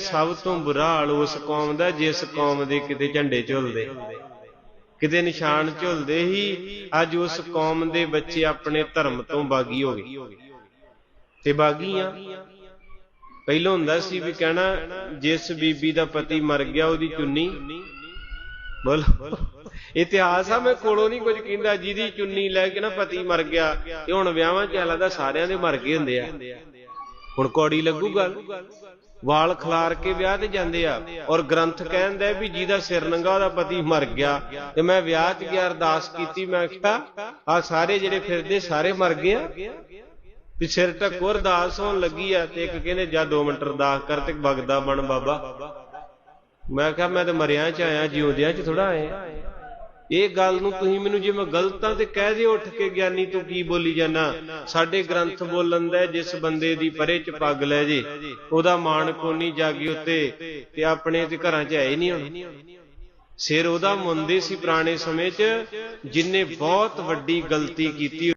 ਸਭ ਤੋਂ ਬੁਰਾ ਹਾਲ ਉਸ ਕੌਮ ਦਾ, ਜਿਸ ਕੌਮ ਦੇ ਕਿਤੇ ਝੰਡੇ ਝੁਲਦੇ। ਕਿਤੇ ਨਿਸ਼ਾਨ ਝੁਲਦੇ ਹੀ ਅੱਜ ਉਸ ਕੌਮ ਦੇ ਬੱਚੇ ਆਪਣੇ ਧਰਮ ਤੋਂ ਬਾਗੀ ਹੋ ਗਏ। ਤੇ ਬਾਗੀਆਂ, ਪਹਿਲਾਂ ਹੁੰਦਾ ਸੀ ਵੀ ਕਹਿਣਾ, ਜਿਸ ਬੀਬੀ ਦਾ ਪਤੀ ਮਰ ਗਿਆ, ਉਹਦੀ ਚੁੰਨੀ। ਬੋਲੋ। ਇਤਿਹਾਸ ਆ, ਮੈਂ ਕੋਲੋਂ ਨਹੀਂ ਕੁਝ ਕਹਿੰਦਾ, ਜਿਹਦੀ ਚੁੰਨੀ ਲੈ ਕੇ ਨਾ ਪਤੀ ਮਰ ਗਿਆ, ਤੇ ਹੁਣ ਵਿਆਹਾਂ ਚ ਦਾ ਸਾਰਿਆਂ ਦੇ ਮਰ ਗਏ ਹੁੰਦੇ ਆ। ਹੁਣ ਕੌੜੀ ਲੱਗੂ ਗੱਲ ਵਾਲ ਖਲਾਰ ਕੇ ਵਿਆਹ ਤੇ ਜਾਂਦੇ ਆ ਔਰ ਗ੍ਰੰਥ ਕਹਿੰਦਾ ਵੀ ਜਿਹਦਾ ਸਿਰ ਨੰਗਾ ਉਹਦਾ ਪਤੀ ਮਰ ਗਿਆ। ਤੇ ਮੈਂ ਵਿਆਹ 'ਚ ਗਿਆ, ਅਰਦਾਸ ਕੀਤੀ, ਮੈਂ ਕਿਹਾ ਆ ਸਾਰੇ ਜਿਹੜੇ ਫਿਰਦੇ ਸਾਰੇ ਮਰ ਗਏ ਆ। ਵੀ ਸਿਰ ਟੱਕੋ ਅਰਦਾਸ ਹੋਣ ਲੱਗੀ ਆ ਤੇ ਇੱਕ ਕਹਿੰਦੇ, ਜਾ 2 ਮਿੰਟ ਅਰਦਾਸ ਕਰ ਤੇ ਬਗਦਾ ਬਣ ਬਾਬਾ। ਮੈਂ ਕਿਹਾ, ਮੈਂ ਤੇ ਮਰਿਆਂ ਚ ਆਇਆ, ਜਿਉਂਦਿਆਂ ਚ ਥੋੜਾ ਆਇਆ। ਇਹ ਗੱਲ ਨੂੰ ਤੁਸੀਂ ਮੈਨੂੰ ਜੇ ਮੈਂ ਗਲਤਾਂ ਤੇ ਕਹਿ ਦਿਓ, ਉੱਠ ਕੇ ਗਿਆਨੀ ਤੂੰ ਕੀ ਬੋਲੀ ਜਾਣਾ ਸਾਡੇ ਗ੍ਰੰਥ ਬੋਲਣ ਦਾ ਜਿਸ ਬੰਦੇ ਦੀ ਪਰੇ ਚ ਪੱਗ ਲੈ ਜੇ, ਉਹਦਾ ਮਾਣ ਕੋਨੀ ਜਾਗੀ ਉੱਤੇ ਤੇ ਆਪਣੇ ਤੇ ਘਰਾਂ ਚ ਹੈ ਹੀ ਨਹੀਂ ਹੁਣ। ਸਿਰ ਉਹਦਾ ਮੁੰਦੇ ਸੀ ਪੁਰਾਣੇ ਸਮੇਂ ਚ, ਜਿਨੇ ਬਹੁਤ ਵੱਡੀ ਗਲਤੀ ਕੀਤੀ